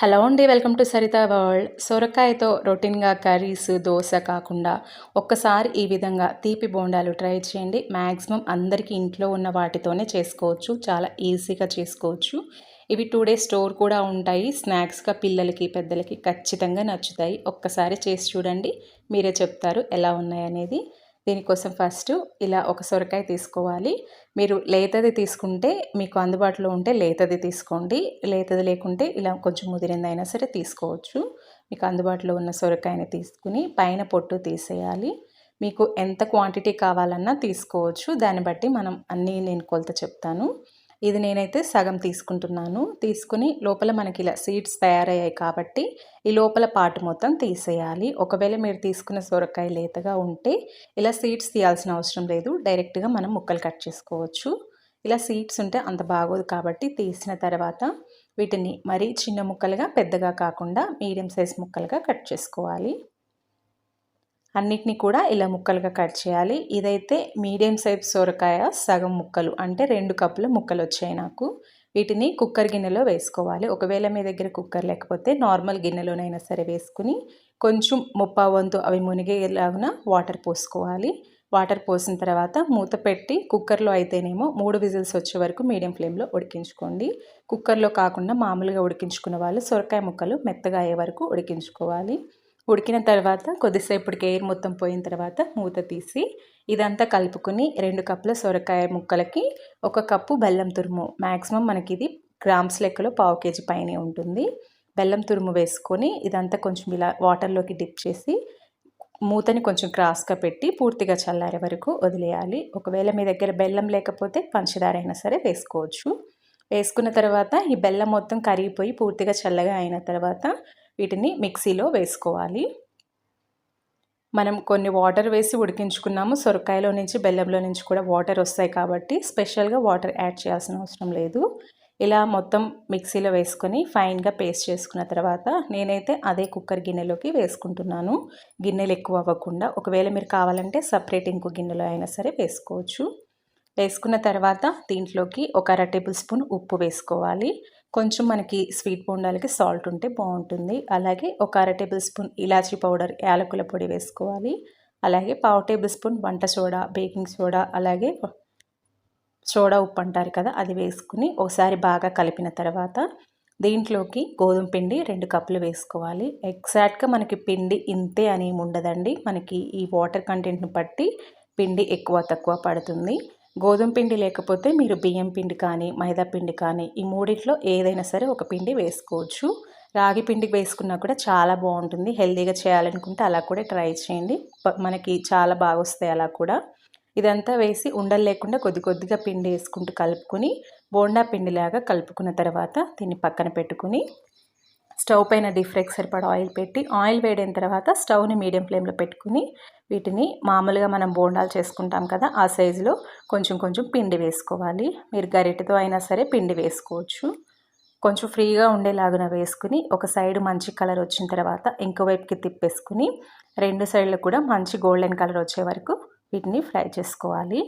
Hello అండి welcome to Saritha world. సొరకాయతో రొటీన్గా కర్రీస్ దోశ కాకుండా ఒక్కసారి ఈ విధంగా తీపి బోండాలు ట్రై చేయండి. మ్యాక్సిమం అందరికీ ఇంట్లో ఉన్న వాటితోనే చేసుకోవచ్చు చాలా ఈజీగా చేసుకోవచ్చు. ఇవి టూ డేస్ స్టోర్ కూడా ఉంటాయి. స్నాక్స్గా పిల్లలకి పెద్దలకి ఖచ్చితంగా నచ్చుతాయి. ఒక్కసారి చేసి చూడండి మీరే చెప్తారు ఎలా ఉన్నాయనేది. దీనికోసం ఫస్ట్ ఇలా ఒక సొరకాయ తీసుకోవాలి. మీరు లేతది తీసుకుంటే మీకు అందుబాటులో ఉంటే లేతది తీసుకోండి. లేతది లేకుంటే ఇలా కొంచెం ముదిరిందైనా సరే తీసుకోవచ్చు. మీకు అందుబాటులో ఉన్న సొరకాయని తీసుకుని పైన పొట్టు తీసేయాలి. మీకు ఎంత క్వాంటిటీ కావాలన్నా తీసుకోవచ్చు. దాన్ని బట్టి మనం అన్నీ నేను కొలత చెప్తాను. ఇది నేనైతే సగం తీసుకుంటున్నాను. తీసుకుని లోపల మనకి ఇలా సీడ్స్ తయారయ్యాయి కాబట్టి ఈ లోపల పాటు మొత్తం తీసేయాలి. ఒకవేళ మీరు తీసుకున్న సొరకాయ లేతగా ఉంటే ఇలా సీడ్స్ తీయాల్సిన అవసరం లేదు. డైరెక్ట్గా మనం ముక్కలు కట్ చేసుకోవచ్చు. ఇలా సీడ్స్ ఉంటే అంత బాగోదు కాబట్టి తీసిన తర్వాత వీటిని మరీ చిన్న ముక్కలుగా పెద్దగా కాకుండా మీడియం సైజ్ ముక్కలుగా కట్ చేసుకోవాలి. అన్నిటినీ కూడా ఇలా ముక్కలుగా కట్ చేయాలి. ఇదైతే మీడియం సైజ్ సొరకాయ సగం ముక్కలు అంటే రెండు కప్పుల ముక్కలు వచ్చాయి నాకు. వీటిని కుక్కర్ గిన్నెలో వేసుకోవాలి. ఒకవేళ మీ దగ్గర కుక్కర్ లేకపోతే నార్మల్ గిన్నెలోనైనా సరే వేసుకుని కొంచెం ముప్పా వంతు అవి మునిగేలాగున వాటర్ పోసుకోవాలి. వాటర్ పోసిన తర్వాత మూత పెట్టి కుక్కర్లో అయితేనేమో మూడు విజిల్స్ వచ్చే వరకు మీడియం ఫ్లేమ్లో ఉడికించుకోండి. కుక్కర్లో కాకుండా మామూలుగా ఉడికించుకున్న వాళ్ళు సొరకాయ ముక్కలు మెత్తగా అయ్యే వరకు ఉడికించుకోవాలి. ఉడికిన తర్వాత కొద్దిసేపటికి ఎయిర్ మొత్తం పోయిన తర్వాత మూత తీసి ఇదంతా కలుపుకొని రెండు కప్పుల సొరకాయ ముక్కలకి ఒక కప్పు బెల్లం తురుము. మ్యాక్సిమం మనకి ఇది గ్రామ్స్ లెక్కలో పావు కేజీ పైనే ఉంటుంది. బెల్లం తురుము వేసుకొని ఇదంతా కొంచెం ఇలా వాటర్లోకి డిప్ చేసి మూతని కొంచెం క్రాస్గా పెట్టి పూర్తిగా చల్లారే వరకు వదిలేయాలి. ఒకవేళ మీ దగ్గర బెల్లం లేకపోతే పంచదార అయినా సరే వేసుకోవచ్చు. వేసుకున్న తర్వాత ఈ బెల్లం మొత్తం కరిగిపోయి పూర్తిగా చల్లగా అయిన తర్వాత వీటిని మిక్సీలో వేసుకోవాలి. మనం కొన్ని వాటర్ వేసి ఉడికించుకున్నాము. సొరకాయలో నుంచి బెల్లంలో నుంచి కూడా వాటర్ వస్తాయి కాబట్టి స్పెషల్గా వాటర్ యాడ్ చేయాల్సిన అవసరం లేదు. ఇలా మొత్తం మిక్సీలో వేసుకొని ఫైన్గా పేస్ట్ చేసుకున్న తర్వాత నేనైతే అదే కుక్కర్ గిన్నెలోకి వేసుకుంటున్నాను. గిన్నెలు ఎక్కువ అవ్వకుండా. ఒకవేళ మీరు కావాలంటే సపరేట్ ఇంకో గిన్నెలో అయినా సరే వేసుకోవచ్చు. వేసుకున్న తర్వాత దీంట్లోకి ఒక అర టేబుల్ స్పూన్ ఉప్పు వేసుకోవాలి. కొంచెం మనకి స్వీట్ బోండాలకి సాల్ట్ ఉంటే బాగుంటుంది. అలాగే ఒక అర టేబుల్ స్పూన్ ఇలాచీ పౌడర్ యాలకుల పొడి వేసుకోవాలి. అలాగే పావు టేబుల్ స్పూన్ వంట సోడా బేకింగ్ సోడా అలాగే సోడా ఉప్పు అంటారు కదా అది వేసుకుని ఒకసారి బాగా కలిపిన తర్వాత దీంట్లోకి గోధుమ పిండి రెండు కప్పులు వేసుకోవాలి. ఎగ్జాక్ట్గా మనకి పిండి ఇంతే అని ఉండదండి. మనకి ఈ వాటర్ కంటెంట్ని బట్టి పిండి ఎక్కువ తక్కువ పడుతుంది. గోధుమ పిండి లేకపోతే మీరు బియ్యం పిండి కానీ మైదా పిండి కానీ ఈ మూడిట్లో ఏదైనా సరే ఒక పిండి వేసుకోవచ్చు. రాగి పిండి వేసుకున్నా కూడా చాలా బాగుంటుంది. హెల్తీగా చేయాలనుకుంటే అలా కూడా ట్రై చేయండి. మనకి చాలా బాగా వస్తాయి అలా కూడా. ఇదంతా వేసి ఉండలు లేకుండా కొద్ది కొద్దిగా పిండి వేసుకుంటూ కలుపుకొని బోండా పిండిలాగా కలుపుకున్న తర్వాత దీన్ని పక్కన పెట్టుకుని స్టవ్ పైన డీప్ ఫ్రైకి సరిపడా ఆయిల్ పెట్టి ఆయిల్ వేడైన తర్వాత స్టవ్ని మీడియం ఫ్లేమ్లో పెట్టుకుని వీటిని మామూలుగా మనం బోండాలు చేసుకుంటాం కదా ఆ సైజులో కొంచెం కొంచెం పిండి వేసుకోవాలి. మీరు గరిటతో అయినా సరే పిండి వేసుకోవచ్చు. కొంచెం ఫ్రీగా ఉండేలాగున వేసుకుని ఒక సైడ్ మంచి కలర్ వచ్చిన తర్వాత ఇంకో వైపుకి తిప్పేసుకుని రెండు సైడ్లు కూడా మంచి గోల్డెన్ కలర్ వచ్చే వరకు వీటిని ఫ్రై చేసుకోవాలి.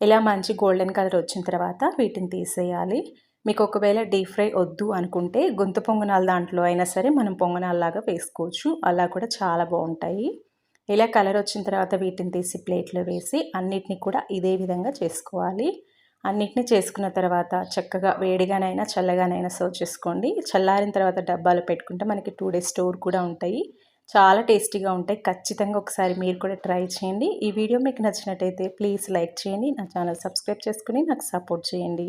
ఇలా మంచి గోల్డెన్ కలర్ వచ్చిన తర్వాత వీటిని తీసేయాలి. మీకు ఒకవేళ డీప్ ఫ్రై వద్దు అనుకుంటే గొంతు పొంగనాల దాంట్లో అయినా సరే మనం పొంగనాల్లాగా వేసుకోవచ్చు. అలా కూడా చాలా బాగుంటాయి. ఇలా కలర్ వచ్చిన తర్వాత వీటిని తీసి ప్లేట్లో వేసి అన్నిటిని కూడా ఇదే విధంగా చేసుకోవాలి. అన్నిటిని చేసుకున్న తర్వాత చక్కగా వేడిగానైనా చల్లగానైనా సర్వ్ చేసుకోండి. చల్లారిన తర్వాత డబ్బాలు పెట్టుకుంటే మనకి టూ డేస్ స్టోర్ కూడా ఉంటాయి. చాలా టేస్టీగా ఉంటాయి. ఖచ్చితంగా ఒకసారి మీరు కూడా ట్రై చేయండి. ఈ వీడియో మీకు నచ్చినట్టయితే ప్లీజ్ లైక్ చేయండి. నా ఛానల్ సబ్స్క్రైబ్ చేసుకుని నాకు సపోర్ట్ చేయండి.